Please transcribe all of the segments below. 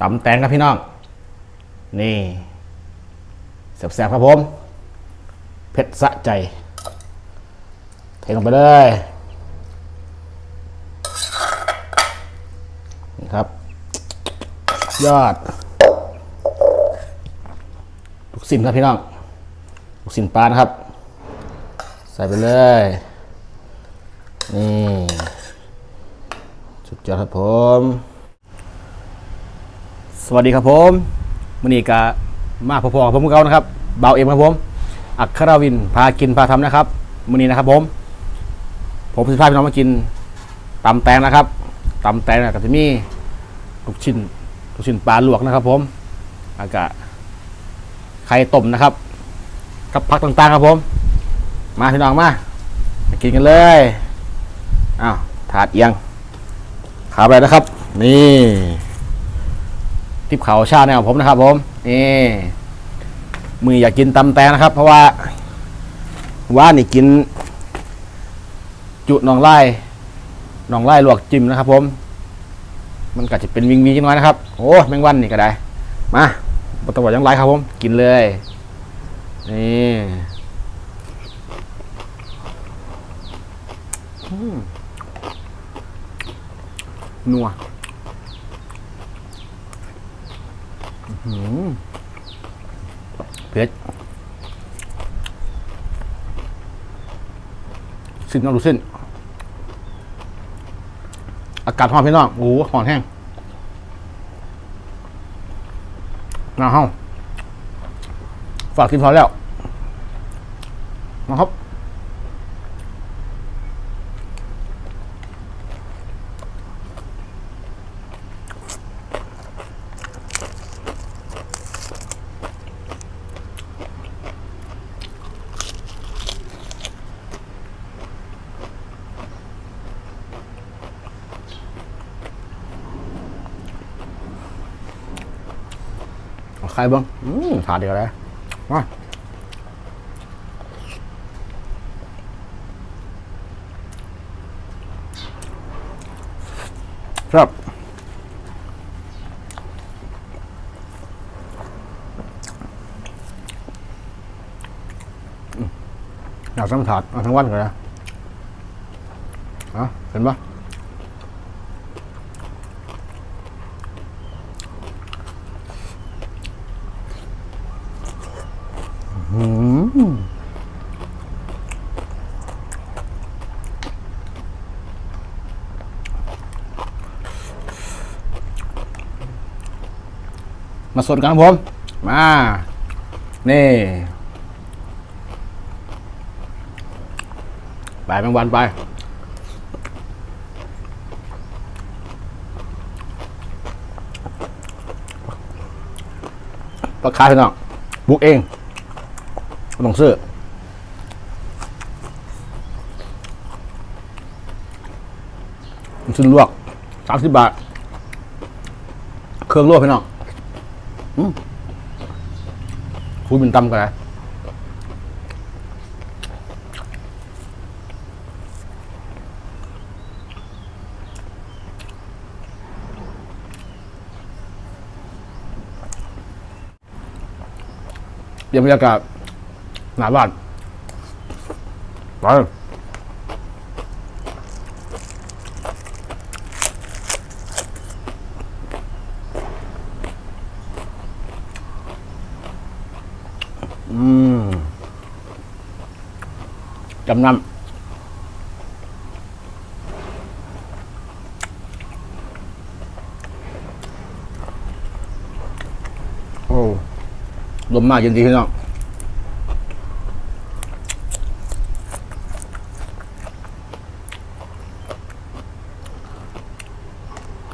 ตำแตงครับพี่น้อง นี่แซ่บๆครับผม เผ็ดสะใจ เทลงไปเลยนี่ครับ ยอดลูกสินครับพี่น้องลูกสินปลานะครับ ใส่ไปเลย นี่สุดยอดครับผม สวัสดีครับผมมือนี้กามาพอๆกับผมเก่านะครับเบาเอ็มครับผม อัครวินพากินพาทำนะครับมือนี้นะครับผม ผมสิพาพี่น้องมากินตำแตงนะครับตำแตงนะก็จะมีลูกชิ้นลูกชิ้นปลาลวกนะครับ ผมอากาศไข่ต้มนะครับ กับผักต่างๆครับผม มาพี่น้องมามากินกันเลยอ้าวถาดเอียงขาไปนะครับ นี่ ทิปเขาชาแนวผมนะครับ ผมนี่มืออยากกินตำแตนะครับ เพราะว่าว่านี่กิน จุหนองไล่นองไล่ลวกจิ้มนะครับ ผม มันก็จะเป็นวิงวิงน้อยนะครับ โอ้แมงวันนี่ก็ได้ มาบตะวันยังไรครับ ผม กินเลยนี่นัวอื้อหือ เผ็ดสิ้นน้องดูสิ้น อากาศร้อนพี่น้องโอ้ห้อนแห้งหนาวเฮาฝากกินพอแล้วนะครับ ใครบ้างอืมถาดเดียวเลยมาครับอืมอยากสัมผัสเอาทั้งวันเลยนะฮะเห็นปะ มาสดกันครับผม มา นี่ ไปแมงวันไปราคาพี่น้องบุกเอง ต้องซื้อซื้อลวกสามสิบบาท เครื่องลวกพี่น้องคูบินตำกันนะเดี๋ยวบรรยากาศ หนาบ้านไปอืมจำนำโอ้ลมมากจริงๆพี่น้อง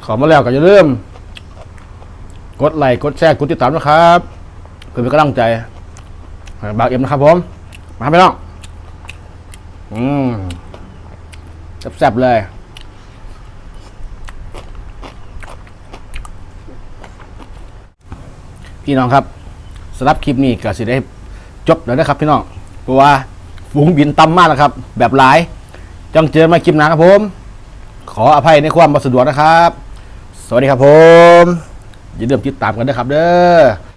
ขอมาแล้วก็อย่าลืมกดไลค์กดแชร์กดติดตามนะครับเพื่อเป็นกำลังใจบางเอ็มนะครับผม มาไปน้องอืมแซ่บๆเลยพี่น้องครับสำหรับคลิปนี้ก็สิได้จบแล้วนะครับพี่น้องเพราะว่าฝูงบินต่ำมากแล้วครับ แบบหลายจังเจอมาคลิปหน้าครับผม ขออภัยในความบสะดวกนะครับ วัสดีครับผม อย่าลืมติดตามกันนะครับเด้อ